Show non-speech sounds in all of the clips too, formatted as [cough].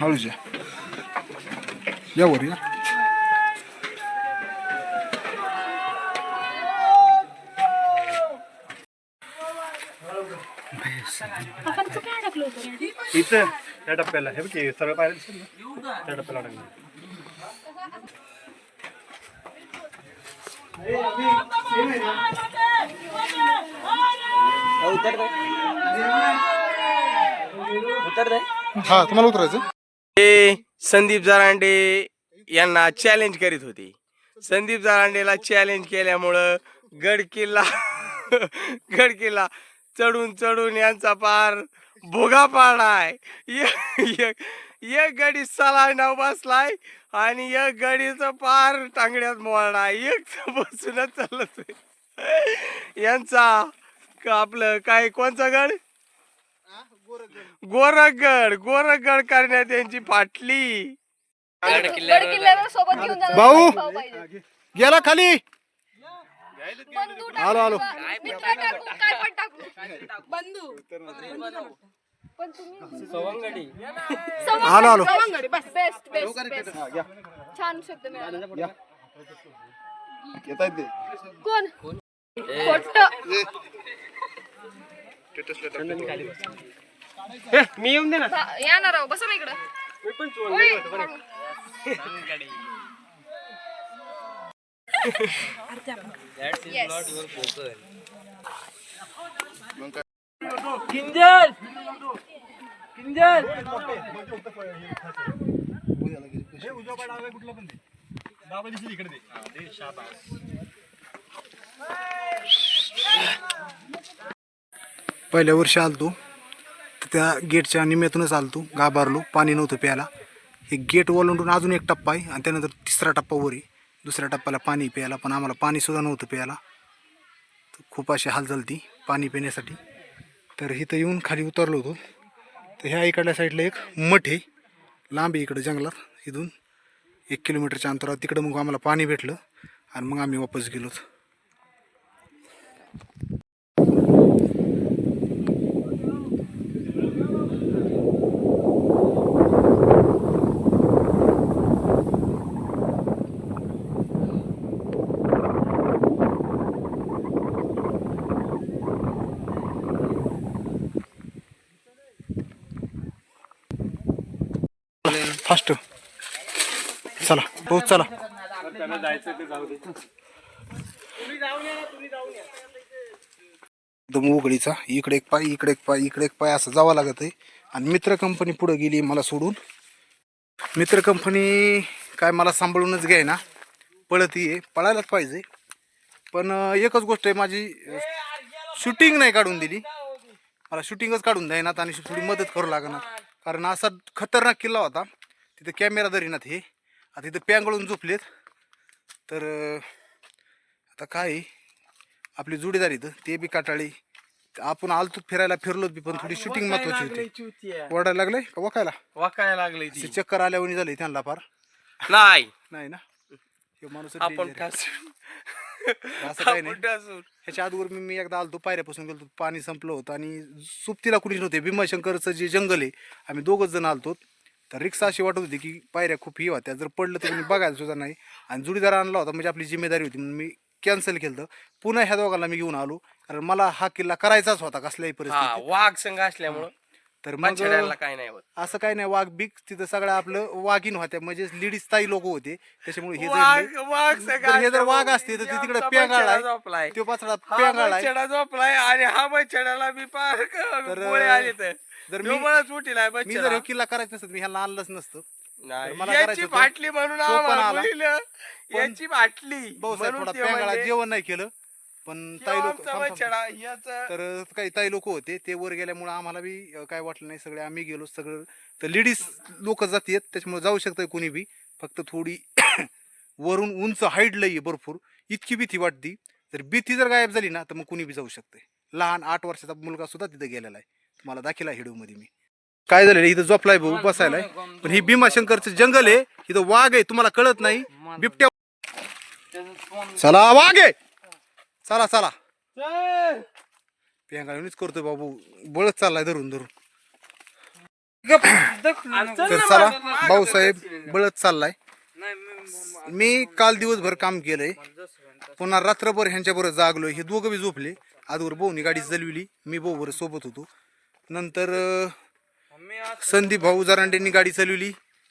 हळूच या या वर या आपण कुठे अडकलो होतो इथं त्या टप्प्याला हे बघ की सरळ पाहिलं ना. त्या टप्प्याला अडकलं. हा तुम्हाला उतरायचं ते संदीप जरांडे यांना चॅलेंज करीत होते. संदीप जरांडेला चॅलेंज केल्यामुळं गड किल्ला गड किल्ला चढून चढून यांचा पार भोगा पाडलाय एक- गडी सलाय नाव बसलाय आणि एक गडीचं पार टांगड्यात मोडलाय. एक तर बसूनच चालत यांचा का आपलं? काय कोणचा गड? गोरखगड गोरखगड करण्यात यांची फाटली. गड किल्ल्यावर सोबत घेऊन जाणार भाऊ. पाहिजे. गेला खाली. बंधू टाकू आलो, आलो. किंवा मित्र टाकू काय पण टाकू. बंधू पण तुम्ही सवंगडी. आलो, आलो. सवंगडी बस बेस्ट बेस्ट बेस्ट छान शब्द मिळाला. कोण? खोट मी येऊन दे ना. या ना राव बसा ना इकडं. कुठला पण दे. डावा दिसेल इकडे दे. दे शाबास. पहिल्या वर्षी आलतो. तर त्या गेटच्या निम्यातूनच आलतो. गाभारलो पाणी नव्हतं प्यायला. हे गेट ओलांडून अजून एक टप्पा आहे आणि त्यानंतर तिसरा टप्पा वर आहे. दुसऱ्या टप्प्याला पाणी प्यायला पण आम्हाला पाणीसुद्धा नव्हतं प्यायला. तर खूप अशी हाल झाली पाणी पिण्यासाठी. तर इथं येऊन खाली उतरलो होतो. तर ह्या इकडल्या साईडला एक मठ आहे. लांब आहे इकडं जंगलात. इथून एक किलोमीटरच्या अंतरावर तिकडं मग आम्हाला पाणी भेटलं आणि मग आम्ही वापस गेलोत. फास्ट चला. हो चला. जायचं एकदम उघडीचा. इकडे एक पाय इकडे एक पाय इकडे एक पाय असं जावं लागत आहे आणि मित्र कंपनी पुढे गेली मला सोडून. मित्र कंपनी काय मला सांभाळूनच घ्याय ना. पळत आहे. पळायलाच पाहिजे. पण एकच गोष्ट आहे माझी. शूटिंग नाही काढून दिली. मला शूटिंगच काढून द्यायनात आणि थोडी मदत करू लागणार. कारण असा खतरनाक किल्ला होता. तिथं कॅमेरा धरीनात हे. आता तिथं पॅंगळून झोपलेत. तर आता काय आपली जोडीदार इथं ते बी काटाळी. आपण आलतो फिरायला फिरलो बी पण थोडी शूटिंग महत्वाची होती. ओरडायला लागले का वकायला? वाकायला लागली चक्कर आल्यावर झाले त्यांना फार. नाही. नाही ना? हे माणूस आपण [laughs] असं? काही नाही. ह्याच्या आधीवर मी मी एकदा आलतो पायऱ्यापासून गेलो पाणी संपलं होतं आणि सुप्तीला कुणीच नव्हते. भीमाशंकरचं जे जंगल आहे आम्ही दोघंच जण आलतो. तर रिक्षा अशी वाटत होती की पायऱ्या खूप ही होत्या. जर पडलं तर मी बघायला सुद्धा नाही. आणि जुडीदार आणला होता म्हणजे आपली जिम्मेदारी होती. म्हणून मी कॅन्सल केलं पुन्हा ह्या दोघांना मी घेऊन आलो. कारण मला हा किल्ला करायचाच होता कसल्याही हा परिस्थितीत. वाघ संघ असल्यामुळं तर मग काय नाही होत. असं काही नाही. वाघ बिग तिथं सगळं आपलं वाघीन होत्या. म्हणजे लेडीज ताई लोक होते. त्याच्यामुळे हे वाघ जर वाघ संघ हे जर वाघ असल्यामुळं असते तर ते तिकडे आमचा पेंगाळा झोपलाय. तो पाचडा हा पेंगाळा झोपलाय आणि हा बछड्याला मी पार तर, गोळे आले तर जर मी- मला सुटीलाय मी जर हे किल्ला करायचं नसतं मी ह्याला आणलंच नसतं. नाही, तर मला याची करायचं होतं. फाटली म्हणून तो पण आम्हाला आला. बोलिलं. याची फाटली भाऊसाहेब म्हणून थोडा ते पेंगाळा म्हणले, जेवण नाही केलं पण "यो ताई लोक आमचा बछडा याचं तर काही ताई लोक होते ते वर गेल्यामुळे आम्हाला बी अं, काय वाटलं नाही सगळे आम्ही गेलो सगळं तर लेडीज लोक जातात त्याच्यामुळे जाऊ शकतं कोणी बी. फक्त थोडी [coughs] वरून उंच हाईट लई आहे भरपूर. इतकी भीती वाटती. जर भीती जर गायब झाली ना तर मग कुणी बी जाऊ शकते लहान आठ वर्षाचा मुलगा सुद्धा तिथं गेलेला आहे. तुम्हाला दाखिला हिडू मध्ये मी. काय झालेलं? इथं झोपलाय भाऊ बसायलाय. पण ही भीमाशंकरचं जंगल आहे. इथं वाघ आहे तुम्हाला कळत नाही. बिबट्या चला वाघ आहे. चला चला. पेंगाळूनच करतोय बाबू. बळच चाललाय धरून धरून. चल तर चला भाऊसाहेब. बळच चाललाय. नाही, मी- काल दिवसभर काम केलंय. पुन्हा रात्रभर ह्यांच्या बरोबर जागलोय. हे दोघं बी झोपले. आजवर भाऊनी गाडी चलविली मी भाऊ सोबत होतो. नंतर संदीप भाऊ जरांडेंनी गाडी चालवली.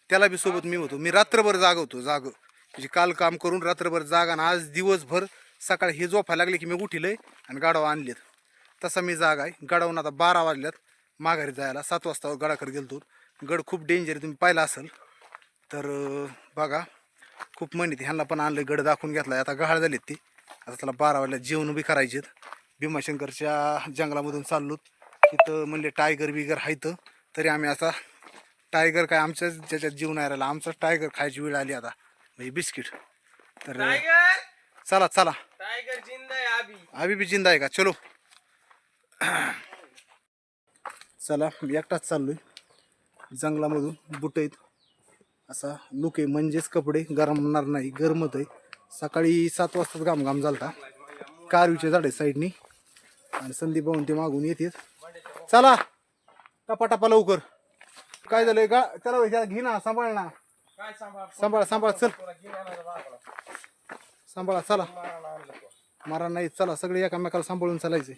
त्याला बी सोबत मी होतो. मी रात्रभर जाग होतो जाग. म्हणजे काल काम करून रात्रभर जाग आणि आज दिवसभर सकाळी हे झोपायला लागले की मी उठिलंय आणि गाडावर आणलेत. तसा मी जाग आहे. गाडावून आता बारा वाजल्यात. माघारी जायला सात वाजता गडाकडे गेलतो. गड खूप डेंजर आहे तुम्ही पाहिला असेल. तर बघा खूप म्हणते ह्यांना पण आणलं गड दाखवून घेतला आता गहाळ झालेत ते. आता त्याला बारा वाजल्या जेवण बी करायचेत. भीमाशंकरच्या जंगलामधून चाललोत. तिथं म्हणले टायगर बिगर आहेत तरी आम्ही आता टायगर काय आमच्याच ज्याच्यात जीव नाही राहिला आमचा टायगर खायची वेळ आली आता. म्हणजे बिस्किट तर चला चला. टायगर जिंदा आहे अभी अभी बी जिंदा आहे का? चलो. चला एकटाच चाललोय. जंगलामधून बुट आहेत. असा लुक आहे. म्हणजेच कपडे गरमणार नाही गरमत आहे. सकाळी सात वाजताच घाम घाम झालता. कारवीचे झाड आहे साईडनी. आणि संदीप भाऊन ते मागून येतात चला. टपा टपा लवकर. काय झालंय गा चला त्याला घे ना सांभाळ ना. काय सांभाळ? सांभाळ सांभाळ चल. तुला. सांभाळा चला. मारायला आणलं तो. मारा नाही चला. सगळे एकामेकाला सांभाळून चालायचे.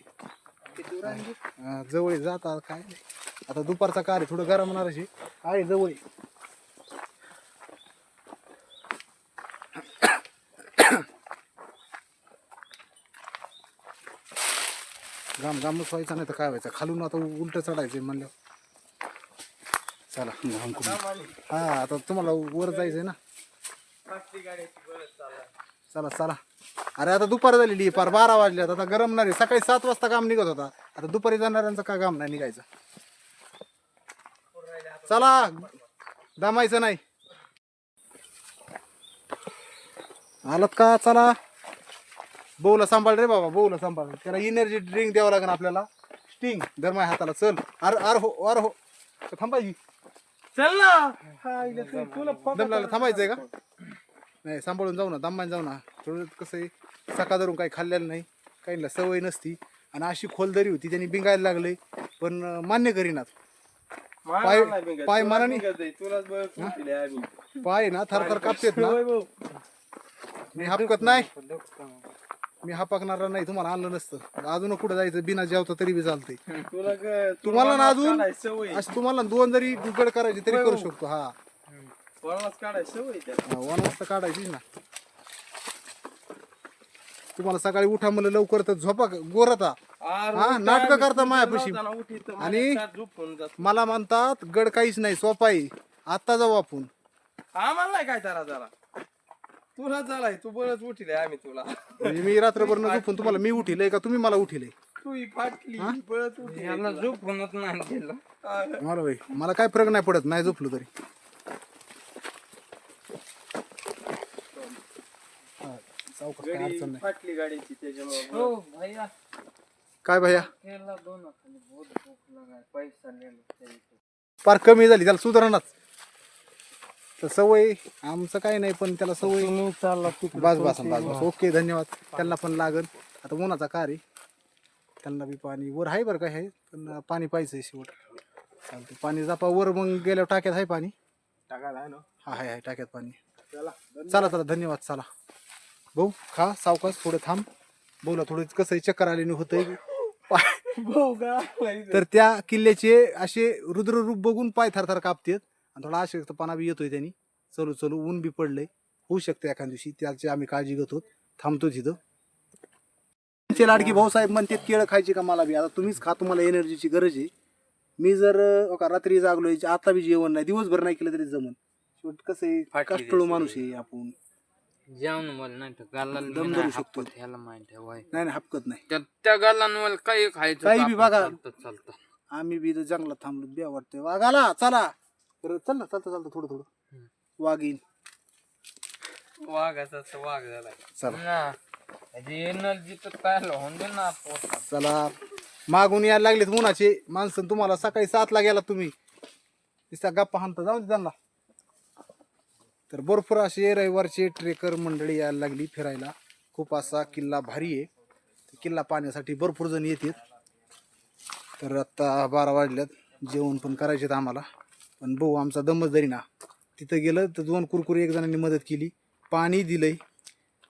हा, जवळ आहे, जात आता काय नाही. आता दुपारचा कार आहे थोडं गरम होणार आहे. आहे जवळ आहे. घाम घामच व्हायचा नाही तर काय व्हायचं? खालून आता उलट चढायचं म्हणलं चला. घाम करून हा आता तुम्हाला वर जायचंय ना. चला चला. अरे आता दुपार झालेली पार बारा वाजल्यात आता. गरमणार आहे सकाळी सात वाजता काम निघत होता. आता दुपारी जाणाऱ्यांचं का काम नाही निघायचं? चला. दमायचं नाही. आलात का? चला. बोला सांभाळ रे बाबा बोला सांभाळ. त्याला एनर्जी ड्रिंक द्यावं लागेल आपल्याला. स्टिंग धर माझ्या हाताला चल. अरे अरे हो अरे हो. थांबायची चल ना. हा, तू- तुला थांबायचंय का? नाही सांभाळून जाऊ ना दमाने जाऊ ना. थोडं कसं आहे सकाळ धरून काही खाल्लेलं नाही. काहींना सवय नसती. आणि अशी खोलदरी होती त्यांनी बिंगायला लागले पण अं, मान्य करीनात. पाय- नाही. पाय तुला मनाने- आहे. तुलाच आम्ही. पाय ना थरथर कापतेत ना. मी हापकत नाही. मी हापकणारा नाही तुम्हाला आणलं नसतं अजून कुठं जायचं बिना जेवता तरी बी तुला ग- तुम्हाला ना अजून काढायची सवय आहे. असं तुम्हाला दोन जरी गड करायचे तरी करू हो. शकतो हा वळणाच काढायची सवय आहे त्याला. वन वाजता काढायचीच ना तुम्हाला सकाळी उठा म्हणलं लवकर तर झोपा गोरता हा, उठा, नाटकं करता मायापाशी. माझ्या आणि- चार झोपून जात. मला म्हणतात गड काहीच नाही सोपा आहे आता जाऊ आपण आम्हाला नाही काय जरा जरा तुला झालाय तू बरंच उठिले आम्ही तुला. म्हणजे मी रात्रभर न झोपून तुम्हाला मी उठिलंय का तुम्ही मला उठिलय तू ही? फाटली बळच उठिले नाही मला बाई मला काय फरक नाही पडत नाही झोपलो तरी. हा, काय अडचण नाही. फाटली गाडीची त्याच्यामुळे. हो भैया. काय भैया? केला दोन खाली बहुत भूक लगा पैसा ले लो तेरे. को फार कमी झाली त्याला सुधारणाच. तर सवय आमचं काय नाही पण त्याला सवय. चालला बस बस बस बस. ओके धन्यवाद. त्यांना पण लागल. आता उन्हाचा कार आहे. त्यांना बी पाणी वर आहे बरं काय आहे पण पाणी पाहिजे शेवट. चालतं पाणी जापा वर मग गेल्यावर टाक्यात आहे पाणी. टाकायला आहे ना? हा आहे टाक्यात पाणी. चला चला धन्यवाद चला. भाऊ खा सावकाश थोडं थांब. बोला थोडं कसं चक्कर आलेली पाय- [laughs] तर त्या किल्ल्याचे असे रुद्ररूप बघून पाय थरथर कापतेत. आणि थोडा अशक्तपणा बी येतोय त्यांनी. चलू चलू ऊन बी पडलंय. होऊ शकतं एखाद्या दिवशी. त्याची आम्ही काळजी घेतो थांबतो तिथं. त्यांचे लाडकी भाऊसाहेब म्हणतात केळं खायची का मला बी? आता तुम्हीच खा तुम्हाला एनर्जीची गरज आहे. मी जर का रात्री जागलोय आता बी जेवण नाही. दिवसभर नाही केलं तरी जमन. शेवट कसं आहे फाटली कष्टळू माणूस आहे आपण. जेवण मला नाही तर गाला दम धरू शकतो. ह्याला माहिती आहे नाही नाही हपकत नाही. त्या त्या गालांवर काही खायचं काही तर बी बघा. चालतं चालतं. आम्ही बी इथं जंगलात थांबलो. बी वाटतंय. वाघाला चला. बरं चल ना चालतं चालतं थोडं थोडं. वाघ वाघाचा तर वाघ चला. ना एनर्जी तर काय होऊन दे ना पोटात चला. मागून यायला लागलेत उन्हाचे. माणसं तुम्हाला सकाळी सातला गेला तुम्ही. दिसता गप्पा हाणता जाऊन दे त्यांना. तर भरपूर असे रविवारचे ट्रेकर मंडळी यायला लागली फिरायला. खूप असा किल्ला भारी आहे. किल्ला पाहण्यासाठी भरपूर जण येतात. तर आत्ता बारा वाजल्यात. जेवण पण करायचे आम्हाला. पण भाऊ आमचा दमच जरी ना. तिथं गेलं तर दोन कुरकुरी एक जणांनी मदत केली. पाणी दिलंय.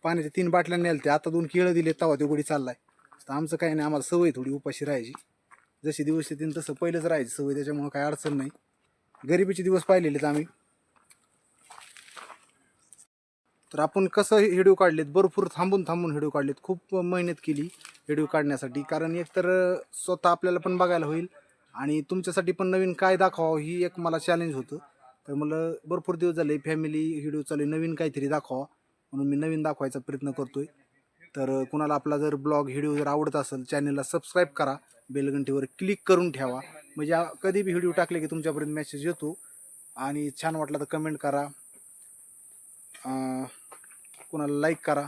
पाण्याच्या तीन बाटल्या नेल्या त्या आता दोन केळं दिले तवा ते गोडी चाललाय. तर आमचं काही नाही आम्हाला सवय थोडी उपाशी राहायची. जशी दिवस येतील तसं पहिलंच राहायची सवय. त्याच्यामुळं काही अडचण नाही. गरिबीचे दिवस पाहिलेलेत आम्ही. तर आपण कसं व्हिडिओ काढलेत? भरपूर थांबून थांबून व्हिडिओ काढलेत. खूप मेहनत केली व्हिडिओ काढण्यासाठी. कारण एकतर स्वतः आपल्याला पण बघायला होईल. आणि तुमच्यासाठी पण नवीन काय दाखवावं ही एक मला चॅलेंज होतं. तर मला भरपूर दिवस झाले फॅमिली व्हिडिओ चालू आहे, नवीन काहीतरी दाखवा म्हणून मी नवीन दाखवायचा प्रयत्न करतोय. तर कुणाला आपला जर ब्लॉग व्हिडिओ जर आवडत असेल चॅनलला सबस्क्राईब करा. बेलघंटीवर क्लिक करून ठेवा. म्हणजे कधी बी व्हिडिओ टाकले की तुमच्यापर्यंत मेसेज येतो. आणि छान वाटला तर कमेंट करा. कुणाला लाईक करा.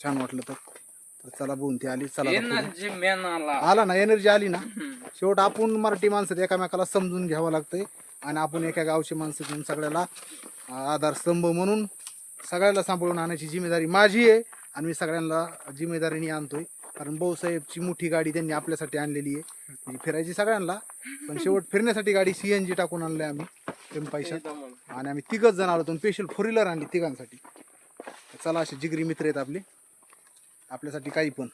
छान वाटलं तर. तर चला बोलून ती आली चला. एनर्जी मॅन आला. आला ना एनर्जी आली ना. शेवट आपण मराठी माणसं एकामेकाला समजून घ्यावं लागतंय आणि आपण एका गावची माणसं घेऊन सगळ्याला आधारस्तंभ म्हणून सगळ्याला सांभाळून आणायची जिम्मेदारी माझी आहे आणि मी सगळ्यांना जिम्मेदारीने आणतोय. कारण भाऊसाहेबची मोठी गाडी त्यांनी आपल्यासाठी आणलेली आहे. म्हणजे फिरायची सगळ्यांना. पण शेवट फिरण्यासाठी गाडी सी एन जी टाकून आणली आम्ही कमी पैशात. आणि आम्ही तिघच जण आलो होतो स्पेशल फोर व्हीलर आणली तिघांसाठी. चला असे जिगरी मित्र आहेत आपले. आपल्यासाठी काही पण.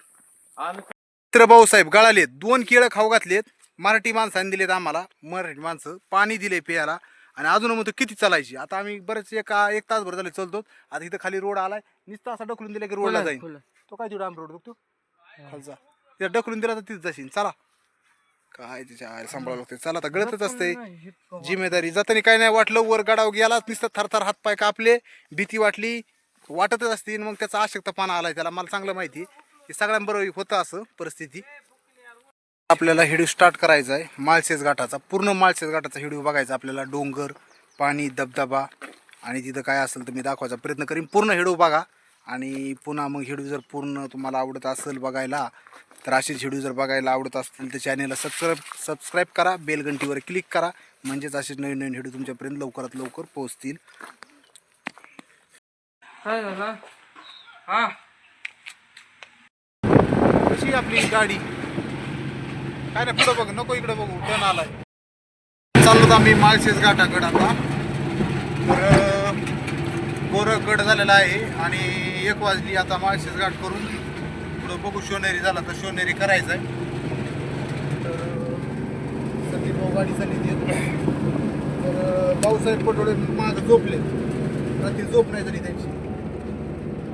मित्र भाऊसाहेब गळालेत. दोन केळं खाऊ घातलेत. मराठी माणसांनी दिलेत आम्हाला. मराठी माणसं पाणी दिले प्यायला. आणि अजून म्हणतो किती चालायची? आता आम्ही बरेच एका एक तासभर झाले चलतो. आता इथं खाली रोड आलाय. नुसतं असा ढकलून दिला की रोडला जाईल तो काय तिथं रोड बघतो? खालचा तिथं ढकलून दिला तर तिथं जाशील. चला. काय तिच्या सांभाळावं लागते चला आता गळतच असते जिम्मेदारी जाताना काय नाही वाटलं वर गडाव गेला नुसतं थरथर हातपाय कापले भीती वाटली. वाटतच असते मग त्याचा आशक्तपणा आलाय त्याला. मला चांगलं माहिती की सगळ्यांबरोबर होतं असं परिस्थिती. आपल्याला व्हिडिओ स्टार्ट करायचा आहे. माळशेज घाटाचा पूर्ण माळशेज घाटाचा हिडिओ बघायचा आपल्याला. डोंगर पाणी धबधबा आणि तिथं काय असेल तर मी दाखवायचा प्रयत्न करीन. पूर्ण हिडू बघा. आणि पुन्हा मग व्हिडिओ जर पूर्ण तुम्हाला आवडत असेल बघायला तर असेच व्हिडिओ जर बघायला आवडत असतील तर चॅनेलला सबस्क्राईब सबस्क्राईब करा. बेलघंटीवर क्लिक करा. म्हणजेच असेच नवीन नवीन व्हिडिओ तुमच्यापर्यंत लवकरात लवकर पोहोचतील. काय झालं हा. कशी आपली गाडी? काय नाही पुढं बघ नको इकडं बघू टन आलाय. चाललो आम्ही माळशेज घाटाकडं आता. तर गोरख गड झालेला आहे आणि एक वाजली आता माळशेज घाट करून. पुढं बघू शोनेरी झाला तर शोनेरी करायचं आहे तर संदीप भाऊ गाडी चालली तर भाऊसाहेब पटोळे मागं झोपले रात्री झोप नाही झाली त्यांची.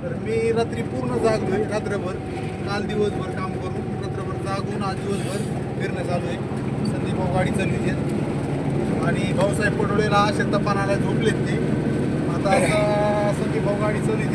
तर मी रात्री पूर्ण जागलोय रात्रभर. काल दिवसभर काम करून रात्रभर जागून आज दिवसभर फिरणं चालू आहे. संदीप भाऊ गाडी आहे आणि भाऊसाहेब पडोळेला शेतपानाला झोपलेत ते. आता आता संदीप भाऊ गाडी चालली